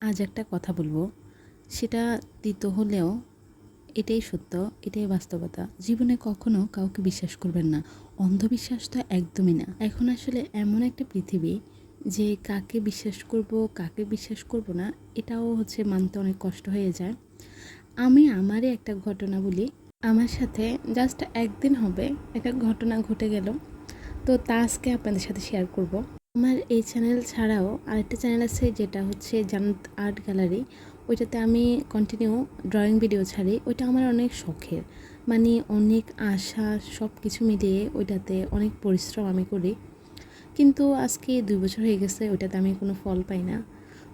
আজ একটা কথা বলব। সেটা তিত হলেও এটাই সত্য, এটাই বাস্তবতা। জীবনে কখনো কাউকে বিশ্বাস করবেন না। অন্ধবিশ্বাস তো একদমই না। এখন আসলে এমন একটা পৃথিবী যে কাকে বিশ্বাস করব, কাকে বিশ্বাস করব না, এটাও হচ্ছে মানতে অনেক কষ্ট হয়ে যায়। আমি আমারই একটা ঘটনা বলি। আমার সাথে জাস্ট একদিন হবে, একটা ঘটনা ঘটে গেল। তো তা আজকে আপনাদের সাথে শেয়ার করব। আমার এই চ্যানেল ছাড়াও আরেকটা চ্যানেল আছে যেটা হচ্ছে জানাত আর্ট গ্যালারি ওইটাতে আমি কন্টিনিউ ড্রয়িং ভিডিও ছাড়ি। ওইটা আমার অনেক শখের। মানে অনেক আশা সব কিছু মিলিয়ে ওইটাতে অনেক পরিশ্রম আমি করি। কিন্তু আজকে দুই বছর হয়ে গেছে, ওইটাতে আমি কোনো ফল পাই না।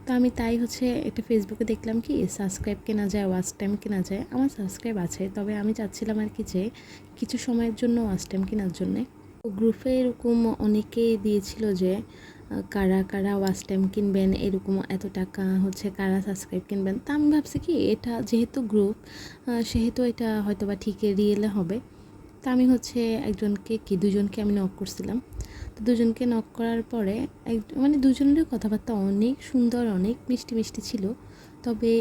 তো আমি তাই হচ্ছে একটা ফেসবুকে দেখলাম কি সাবস্ক্রাইব কেনা যায় ওয়াচ টাইম কেনা যায়। আমার সাবস্ক্রাইব আছে, তবে আমি চাচ্ছিলাম আর কি যে কিছু সময়ের জন্য ওয়াচ টাইম কেনার জন্যে। গ্রুপে এরকম অনেকেই দিয়েছিল যে কারা কারা ওয়াচ টাইম কিনবেন, এরকম এত টাকা হচ্ছে, কারা সাবস্ক্রাইব কিনবেন। তা আমি ভাবছি কি, এটা যেহেতু গ্রুপ সেহেতু এটা হয়তো বা ঠিক রিয়েলে হবে। তা আমি হচ্ছে একজনকে কি, দুজনকে আমি নক করছিলাম। তো দুজনকে নক করার পরে এক মানে দুজনেরই কথাবার্তা অনেক সুন্দর, অনেক মিষ্টি মিষ্টি ছিল। তবে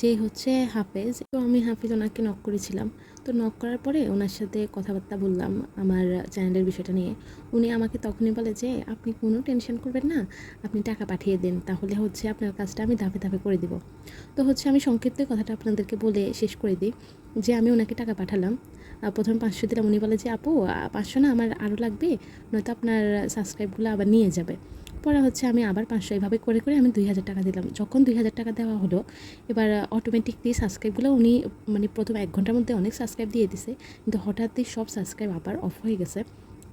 যে হচ্ছে হাফেজ, তো আমি হাফিজ ওনাকে নক করেছিলাম। তো নক করার পরে ওনার সাথে কথাবার্তা বললাম আমার চ্যানেলের বিষয়টা নিয়ে। উনি আমাকে তখনই বলে যে, আপনি কোনো টেনশন করবেন না, আপনি টাকা পাঠিয়ে দেন, তাহলে হচ্ছে আপনার কাজটা আমি ধাপে ধাপে করে দিব। তো হচ্ছে আমি সংক্ষিপ্ত কথাটা আপনাদেরকে বলে শেষ করে দিই, যে আমি ওনাকে টাকা পাঠালাম। প্রথম পাঁচশো দিলাম। উনি বলে যে, আপু পাঁচশো না আমার আরও লাগবে, নয়তো আপনার সাবস্ক্রাইবগুলো আবার নিয়ে যাবে। পরে হচ্ছে আমি আবার পাঁচশো এইভাবে করে করে আমি দুই হাজার টাকা দিলাম। যখন দুই হাজার টাকা দেওয়া হলো, এবার অটোমেটিকলি সাবস্ক্রাইবগুলো উনি মানে প্রথম এক ঘণ্টার মধ্যে অনেক সাবস্ক্রাইব দিয়ে দিছে। কিন্তু হঠাৎই সব সাবস্ক্রাইব আবার অফ হয়ে গেছে।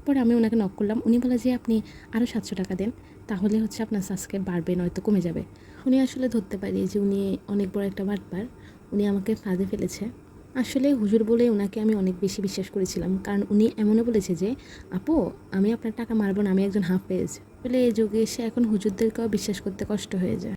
পরে আমি ওনাকে নক করলাম। উনি বলে যে, আপনি আরও সাতশো টাকা দেন, তাহলে হচ্ছে আপনার সাবস্ক্রাইব বাড়বে, নয়তো কমে যাবে। উনি আসলে ধরতে পারি যে, উনি অনেক বড় একটা বাটবার উনি আমাকে ফাঁদে ফেলেছে। আসলে হুজুর বলে ওনাকে আমি অনেক বেশি বিশ্বাস করেছিলাম। কারণ উনি এমনও বলেছে যে, আপু, আমি আপনার টাকা মারব না, আমি একজন হাফেজ। বলে এই যুগে এসে এখন হুজুরদেরকেও বিশ্বাস করতে কষ্ট হয়ে যায়।